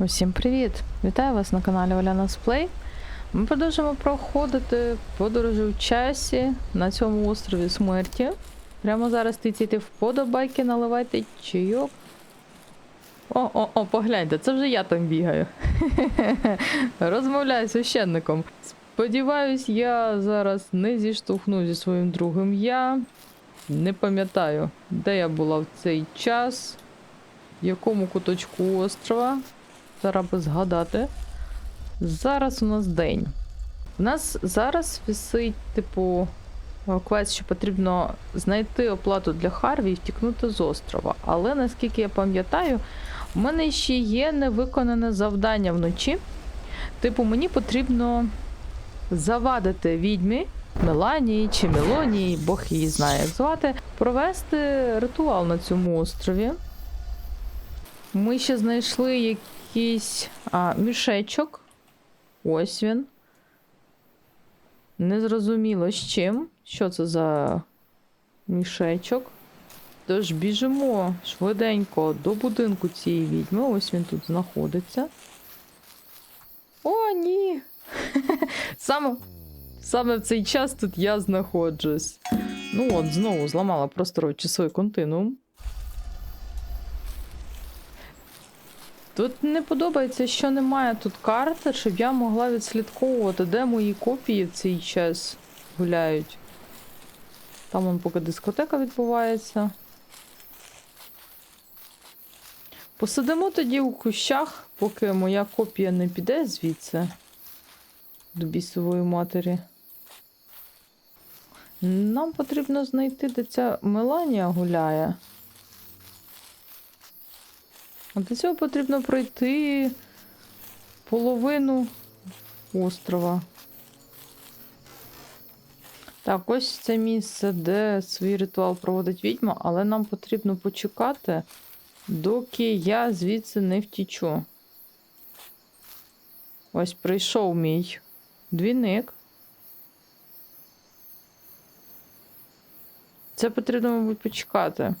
Усім привіт! Вітаю вас на каналі Оляна Плей. Ми продовжуємо проходити подорожі в часі на цьому острові смерті. Прямо зараз тицяйте вподобайки, наливайте чайок. О, о, о, погляньте, це вже я там бігаю. Розмовляю з священником. Сподіваюсь, я зараз не зіштовхну зі своїм другом я. Не пам'ятаю, де я була в цей час, в якому куточку острова. Зараз би згадати. Зараз у нас день. У нас зараз висить, типу, квест, що потрібно знайти оплату для Харві і втікнути з острова. Але наскільки я пам'ятаю, у мене ще є невиконане завдання вночі. Типу, мені потрібно завадити відьмі Меланії чи Мелонії, Бог її знає, як звати, провести ритуал на цьому острові. Ми ще знайшли якийсь а, мішечок. Ось він. Незрозуміло з чим. Що це за мішечок? Тож біжимо швиденько до будинку цієї відьми. Ось він тут знаходиться. О, ні! Саме, саме в цей час тут я знаходжусь. Ну от, знову зламала просторовий часовий континуум. Тут не подобається, що немає тут карти, щоб я могла відслідковувати, де мої копії в цей час гуляють. Там он поки дискотека відбувається. Посидимо тоді у кущах, поки моя копія не піде звідси до бісової матері. Нам потрібно знайти, де ця Меланія гуляє. А для цього потрібно пройти половину острова. Так, ось це місце, де свій ритуал проводить відьма, але нам потрібно почекати, доки я звідси не втічу. Ось прийшов мій двійник. Це потрібно, мабуть, почекати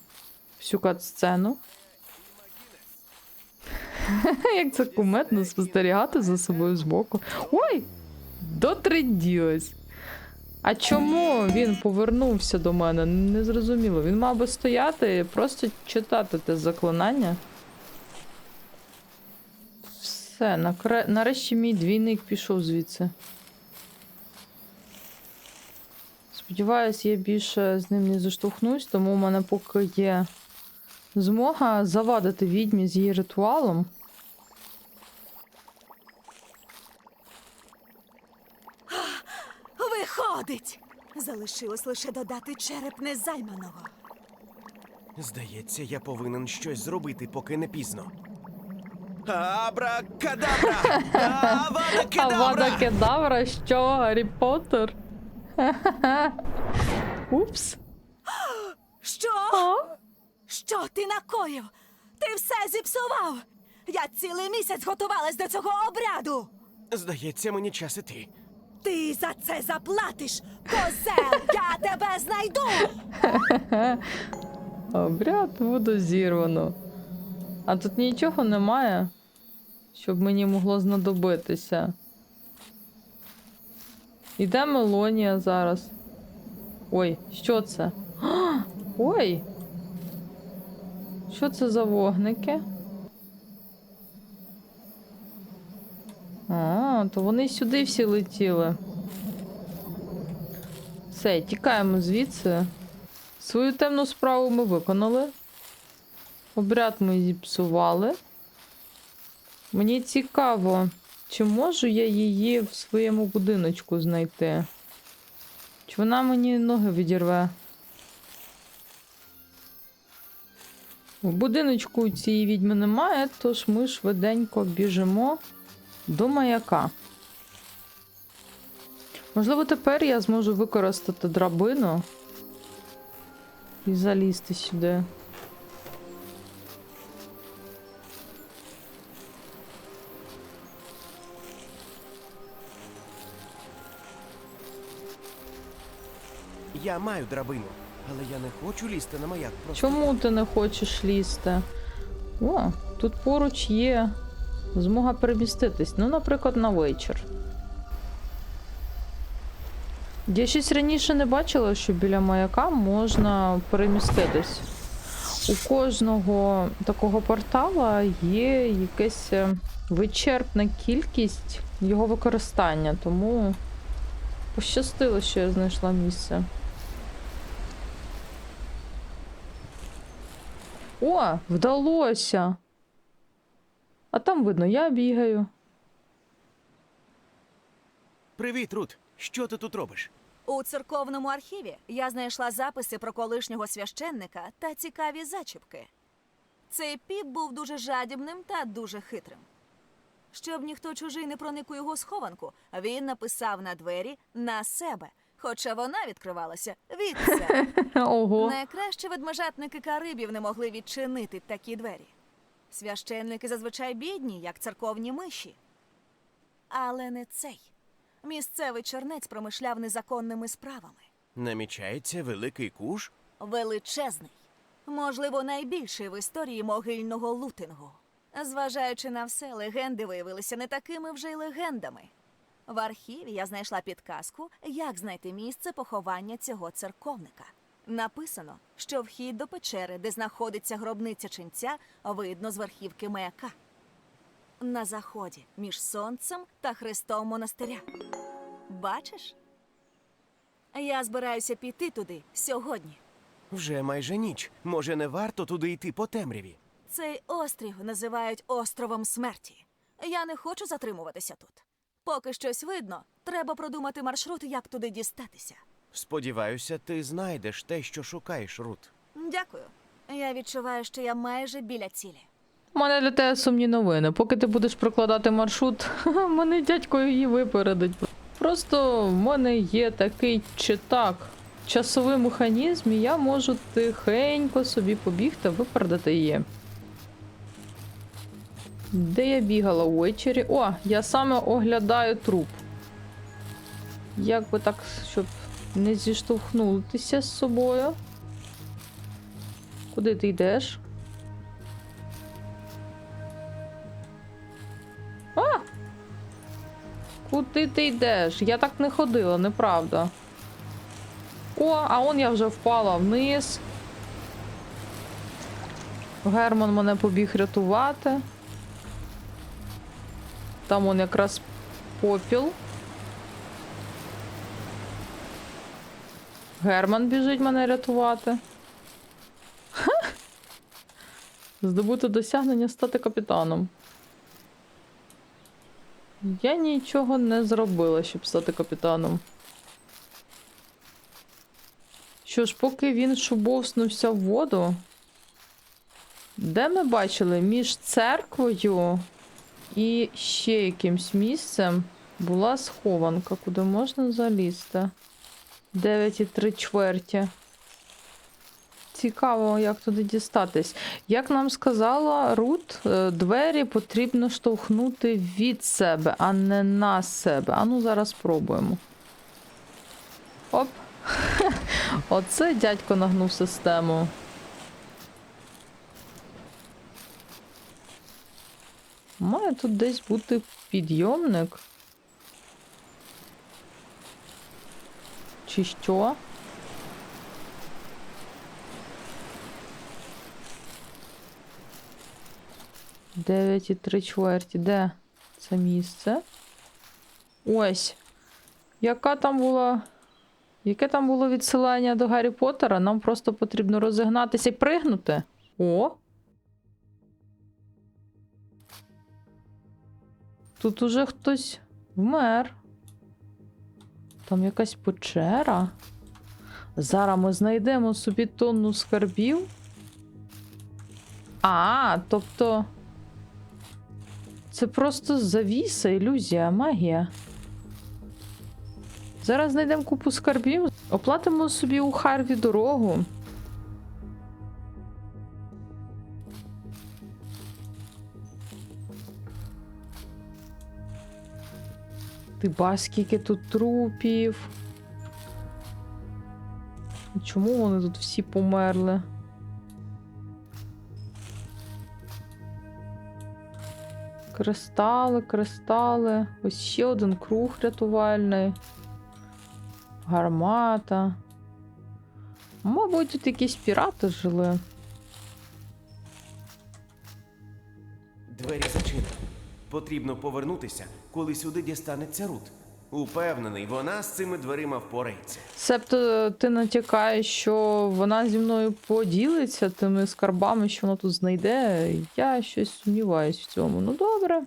всю кат-сцену. Як це куметно спостерігати за собою збоку. Ой! Дотриділась. А чому він повернувся до мене? Не зрозуміло. Він мав би стояти і просто читати те заклинання. Все, накре... нарешті мій двійник пішов звідси. Сподіваюсь, я більше з ним не заштовхнусь, тому у мене поки є змога завадити відьмі з її ритуалом. Виходить! Залишилось лише додати череп незайманого. Здається, я повинен щось зробити, поки не пізно. Абракадабра! Авада Авада кедабра! кедавра, що Гаррі Поттер? Упс. Що? А? Що ти накоїв? Ти все зіпсував! Я цілий місяць готувалась до цього обряду! Здається, мені час іти. Ти за це заплатиш! Козел! Я тебе знайду! Обряд буде зірвано. А тут нічого немає, щоб мені могло знадобитися. Іде Мелонія зараз. Ой, що це? Ой! Що це за вогники? А, то вони сюди всі летіли. Все, тікаємо звідси. Свою темну справу ми виконали. Обряд ми зіпсували. Мені цікаво, чи можу я її в своєму будиночку знайти? Чи вона мені ноги відірве? В будиночку цієї відьми немає, тож ми швиденько біжимо до маяка. Можливо, тепер я зможу використати драбину і залізти сюди. Я маю драбину, але я не хочу лізти на маяк. Просто Чому ти не хочеш лізти? О, тут поруч є змога переміститись. Ну, наприклад, на вечір. Я щось раніше не бачила, що біля маяка можна переміститись. У кожного такого портала є якась е, вичерпна кількість його використання, тому пощастило, що я знайшла місце. О, вдалося! А там видно, я бігаю. Привіт, Рут. Що ти тут робиш? У церковному архіві я знайшла записи про колишнього священника та цікаві зачіпки. Цей піп був дуже жадібним та дуже хитрим. Щоб ніхто чужий не проник у його схованку, він написав на двері на себе, хоча вона відкривалася від себе. Ого. Найкраще ведмежатники Карибів не могли відчинити такі двері. Священники зазвичай бідні, як церковні миші. Але не цей. Місцевий чернець промишляв незаконними справами. Намічається великий куш? Величезний. Можливо, найбільший в історії могильного лутингу. Зважаючи на все, легенди виявилися не такими вже й легендами. В архіві я знайшла підказку, як знайти місце поховання цього церковника. Написано, що вхід до печери, де знаходиться гробниця ченця, видно з верхівки маяка. На заході між сонцем та хрестом монастиря. Бачиш? Я збираюся піти туди сьогодні. Вже майже ніч. Може, не варто туди йти по темряві. Цей острів називають островом смерті. Я не хочу затримуватися тут. Поки щось видно, треба продумати маршрут, як туди дістатися. Сподіваюся, ти знайдеш те, що шукаєш, Рут. Дякую. Я відчуваю, що я майже біля цілі. У мене для тебе сумні новини. Поки ти будеш прокладати маршрут, мене дядько її випередить. Просто в мене є такий читак, часовий механізм, і я можу тихенько собі побігти, випередити її. Де я бігала ввечері? О, я саме оглядаю труп. Як би так, щоб не зіштовхнутися з собою. Куди ти йдеш? А! Куди ти йдеш? Я так не ходила, неправда. О, а он я вже впала вниз. Герман мене побіг рятувати. Там он якраз попіл. Герман біжить мене рятувати. Здобути досягнення стати капітаном. Я нічого не зробила, щоб стати капітаном. Що ж, поки він шубовснувся в воду, де ми бачили між церквою і ще якимсь місцем була схованка, куди можна залізти. 9 і 3 чверті. Цікаво, як туди дістатись. Як нам сказала Рут, е, двері потрібно штовхнути від себе, а не на себе. А ну зараз спробуємо. Оп. Оце дядько нагнув систему. Має тут десь бути підйомник. Чи що? Дев'ять і три чверті. Де це місце? Ось. Яка там була. Яке там було відсилання до Гаррі Поттера? Нам просто потрібно розігнатися і пригнути. О! Тут уже хтось вмер. Там якась печера. Зараз ми знайдемо собі тонну скарбів. А, тобто. Це просто завіса, ілюзія, магія. Зараз знайдемо купу скарбів, оплатимо собі у Харві дорогу. Ти бачиш, скільки тут трупів. Чому вони тут всі померли? Кристали, кристали. Ось ще один круг рятувальний. Гармата. Мабуть, тут якісь пірати жили. Двері. Потрібно повернутися, коли сюди дістанеться Рут. Упевнений, вона з цими дверима впорається. Себто ти натякаєш, що вона зі мною поділиться тими скарбами, що вона тут знайде. Я щось сумніваюсь в цьому. Ну добре.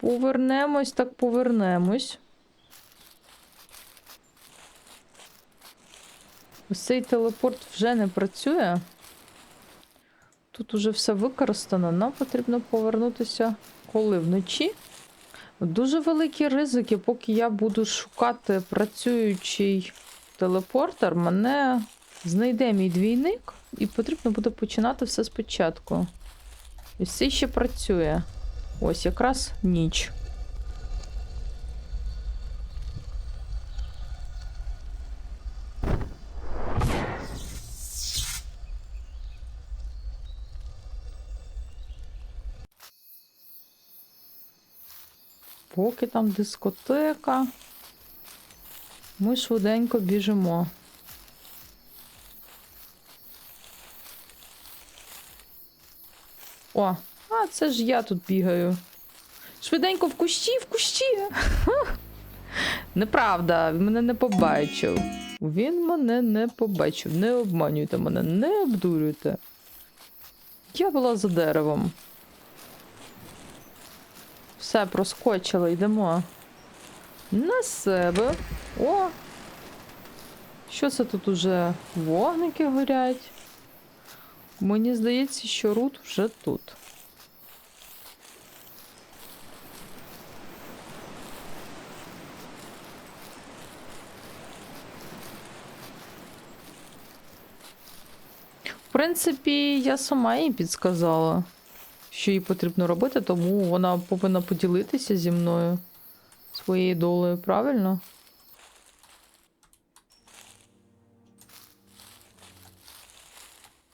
Повернемось, так повернемось. Ось цей телепорт вже не працює. Тут уже все використано. Нам потрібно повернутися коли вночі. Дуже великі ризики, поки я буду шукати працюючий телепортер, мене знайде мій двійник, і потрібно буде починати все спочатку. І все ще працює. Ось якраз ніч. Поки там дискотека. Ми швиденько біжимо. О, а це ж я тут бігаю. Швиденько в кущі, в кущі. Неправда, він мене не побачив. Він мене не побачив. Не обманюйте мене, не обдурюйте. Я була за деревом. Все, проскочила, йдемо. На себе. О! Що це тут уже? Вогники горять. Мені здається, що Рут вже тут. В принципі, я сама їй підсказала, що їй потрібно робити, тому вона повинна поділитися зі мною своєю долею, правильно?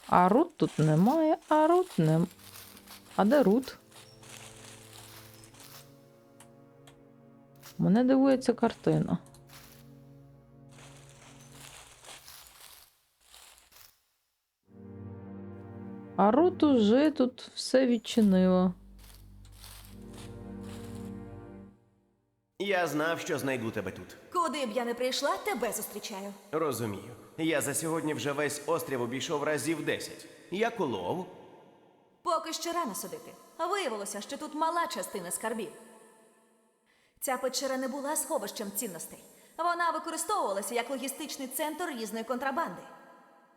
А Рут тут немає, а Рут не. А де Рут? Мене дивує ця картина. А Рут уже тут все відчинила. Я знав, що знайду тебе тут. Куди б я не прийшла, тебе зустрічаю. Розумію. Я за сьогодні вже весь острів обійшов разів 10. Я колов. Поки що рано судити. Виявилося, що тут мала частина скарбів. Ця печера не була сховищем цінностей. Вона використовувалася як логістичний центр різної контрабанди.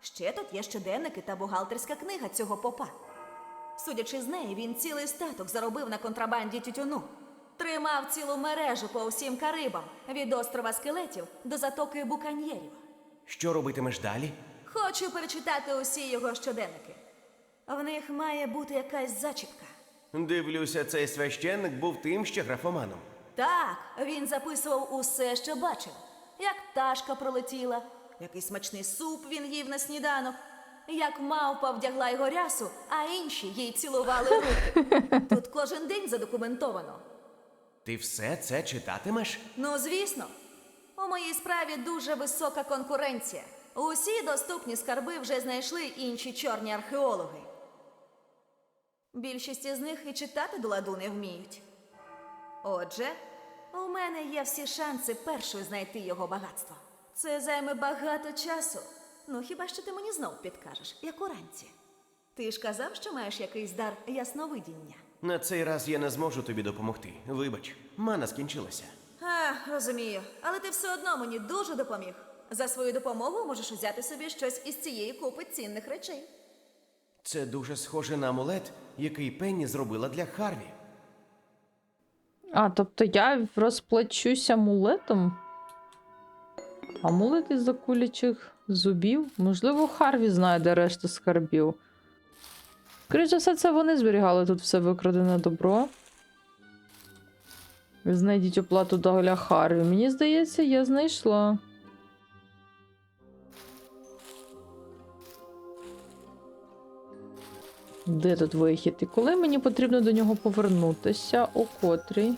Ще тут є щоденники та бухгалтерська книга цього попа. Судячи з неї, він цілий статок заробив на контрабанді тютюну. Тримав цілу мережу по всім Карибам від острова скелетів до затоки буканьєрів. Що робитимеш далі? Хочу перечитати усі його щоденники. В них має бути якась зачіпка. Дивлюся, цей священник був тим ще графоманом. Так, він записував усе, що бачив. Як пташка пролетіла, який смачний суп він їв на сніданок, як мавпа вдягла його рясу, а інші їй цілували руки. Тут кожен день задокументовано. Ти все це читатимеш? Ну, звісно, у моїй справі дуже висока конкуренція. Усі доступні скарби вже знайшли інші чорні археологи. Більшість із них і читати до ладу не вміють. Отже, у мене є всі шанси першою знайти його багатство. Це займе багато часу. Ну, хіба що ти мені знов підкажеш, як уранці. Ти ж казав, що маєш якийсь дар ясновидіння. На цей раз я не зможу тобі допомогти. Вибач, мана скінчилася. А, розумію. Але ти все одно мені дуже допоміг. За свою допомогу можеш взяти собі щось із цієї купи цінних речей. Це дуже схоже на амулет, який Пенні зробила для Харві. А, тобто я розплачуся амулетом? Амулет із акулячих зубів? Можливо, Харві знає, де решта скарбів. Скоріше за все, це вони зберігали тут все викрадене добро. Знайдіть оплату для Харві. Мені здається, я знайшла. Де тут вихід? І коли мені потрібно до нього повернутися? О котрій?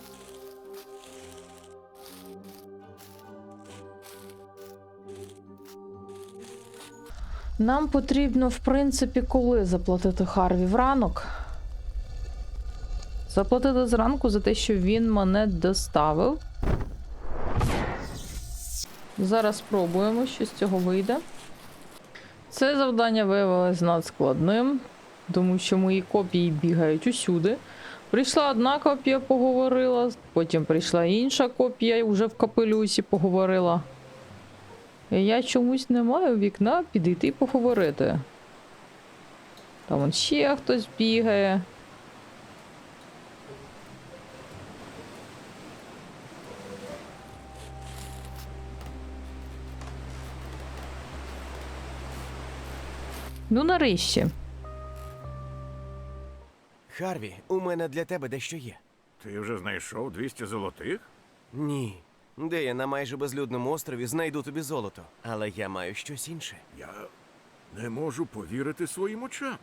Нам потрібно, в принципі, коли заплатити Харві вранок. Заплатити зранку за те, що він мене доставив. Зараз спробуємо, що з цього вийде. Це завдання виявилось надскладним, тому що мої копії бігають усюди. Прийшла одна копія, поговорила, потім прийшла інша копія вже в капелюсі поговорила. Я чомусь не маю вікна підійти поговорити. Там вон ще хтось бігає. Ну, нарешті. Харві, у мене для тебе дещо є. Ти вже знайшов 200 золотих? Ні. Де я на майже безлюдному острові знайду тобі золото. Але я маю щось інше. Я не можу повірити своїм очам.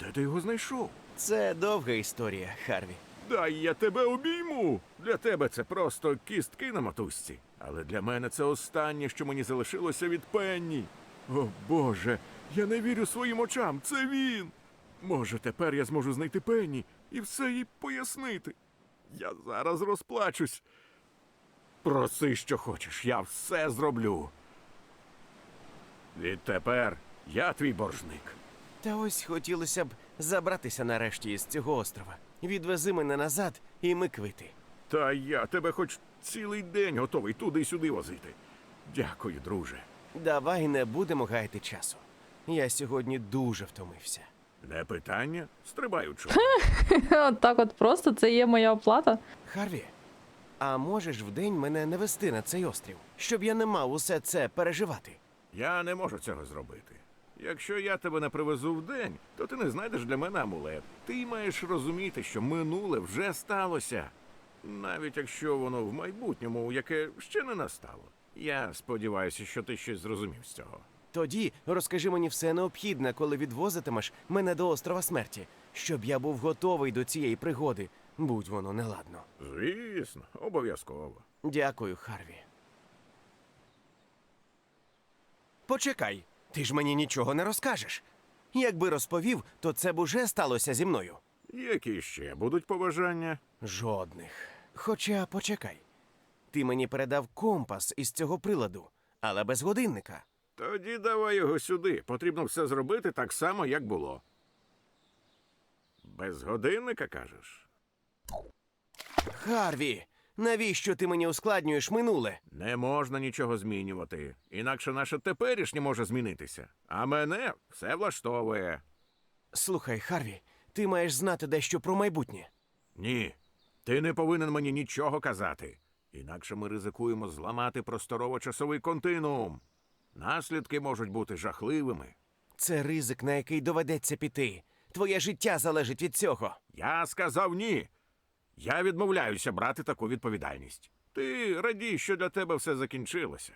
Де ти його знайшов? Це довга історія, Харві. Дай я тебе обійму. Для тебе це просто кістки на мотузці. Але для мене це останнє, що мені залишилося від Пенні. О Боже, я не вірю своїм очам. Це він. Може, тепер я зможу знайти Пенні і все їй пояснити. Я зараз розплачусь. Проси, що хочеш, я все зроблю. Відтепер я твій боржник. Та ось хотілося б забратися нарешті із цього острова. Відвези мене назад, і ми квити. Та я тебе хоч цілий день готовий туди-сюди возити. Дякую, друже. Давай не будемо гаяти часу. Я сьогодні дуже втомився. Не питання, стрибаючи. От так от просто це є моя оплата. Харві, а можеш вдень мене не вести на цей острів, щоб я не мав усе це переживати? Я не можу цього зробити. Якщо я тебе не привезу вдень, то ти не знайдеш для мене амулет. Ти маєш розуміти, що минуле вже сталося. Навіть якщо воно в майбутньому, яке ще не настало. Я сподіваюся, що ти щось зрозумів з цього. Тоді розкажи мені все необхідне, коли відвозитимеш мене до острова смерті, щоб я був готовий до цієї пригоди, будь воно неладно. Звісно, обов'язково. Дякую, Харві. Почекай, ти ж мені нічого не розкажеш. Якби розповів, то це б уже сталося зі мною. Які ще будуть побажання? Жодних. Хоча почекай. Ти мені передав компас із цього приладу, але без годинника. Тоді давай його сюди. Потрібно все зробити так само, як було. Без годинника кажеш? Харві, навіщо ти мені ускладнюєш минуле? Не можна нічого змінювати, інакше наше теперішнє може змінитися. А мене все влаштовує. Слухай, Харві, ти маєш знати дещо про майбутнє. Ні, ти не повинен мені нічого казати. Інакше ми ризикуємо зламати просторово-часовий континуум. Наслідки можуть бути жахливими. Це ризик, на який доведеться піти. Твоє життя залежить від цього. Я сказав ні. Я відмовляюся брати таку відповідальність. Ти радій, що для тебе все закінчилося.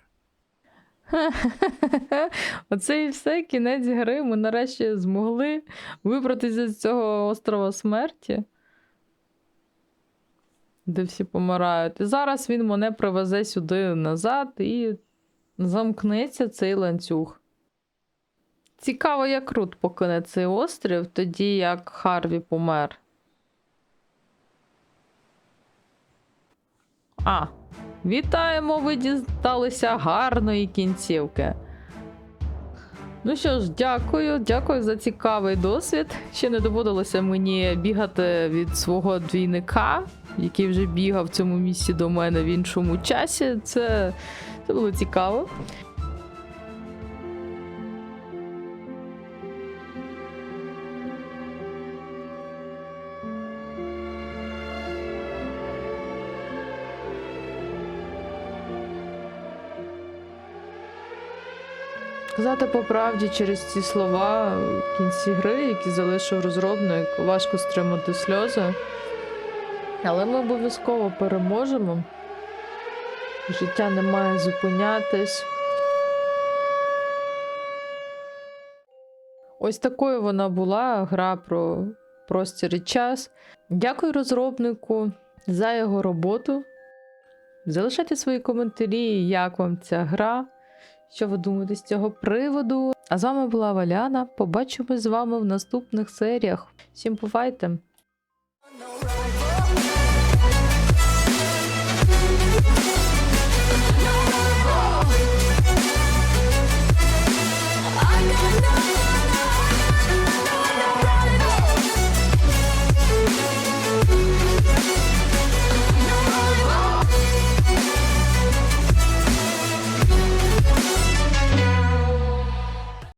Оце і все, кінець гри. Ми нарешті змогли вибратися з цього острова смерті, де всі помирають. І зараз він мене привезе сюди назад і замкнеться цей ланцюг. Цікаво, як Рут покине цей острів, тоді як Харві помер. А, вітаємо, ви дісталися гарної кінцівки. Ну що ж, дякую, дякую за цікавий досвід. Ще не доводилося мені бігати від свого двійника, який вже бігав в цьому місці до мене в іншому часі. Це, це було цікаво. Сказати по правді через ці слова в кінці гри, які залишив розробник, важко стримати сльози. Але ми обов'язково переможемо. Життя не має зупинятись. Ось такою вона була гра про простір і час. Дякую розробнику за його роботу. Залишайте свої коментарі, як вам ця гра, що ви думаєте з цього приводу. А з вами була Валяна. Побачимось з вами в наступних серіях. Всім бувайте!